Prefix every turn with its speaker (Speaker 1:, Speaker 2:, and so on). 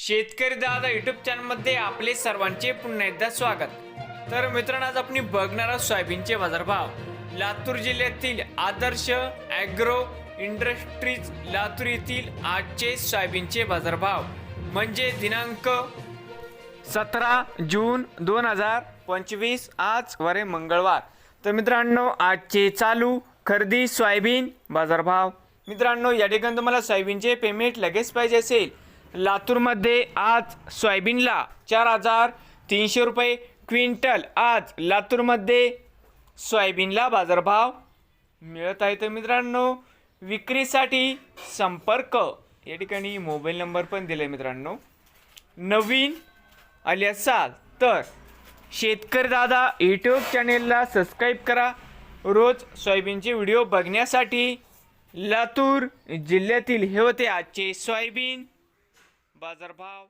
Speaker 1: शेतकरी दादा युट्यूब चॅनलमध्ये आपले सर्वांचे पुन्हा एकदा स्वागत. तर मित्रांनो आज आपण बघणार आहोत सोयाबीनचे बाजारभाव. लातूर जिल्ह्यातील आदर्श ॲग्रो इंडस्ट्रीज लातूर येथील आजचे सोयाबीनचे बाजारभाव. म्हणजे दिनांक सतरा जून दोन हजार पंचवीस आज वरे मंगळवार. तर मित्रांनो आजचे चालू खरेदी सोयाबीन बाजारभाव. मित्रांनो या ठिकाणी तुम्हाला सोयाबीनचे पेमेंट लगेच पाहिजे असेल. लातूरमध्ये आज सोयाबीनला चार हजार तीनशे रुपये क्विंटल. आज लातूरमध्ये सोयाबीनला बाजारभाव मिळत आहे. तर मित्रांनो विक्रीसाठी संपर्क. या ठिकाणी मोबाईल नंबर पण दिला आहे मित्रांनो. नवीन आले असाल तर शेतकरी दादा यूट्यूब चॅनेलला सबस्क्राईब करा. रोज सोयाबीनचे व्हिडिओ बघण्यासाठी लातूर जिल्ह्यातील हे होते आजचे सोयाबीन. बाजारभाव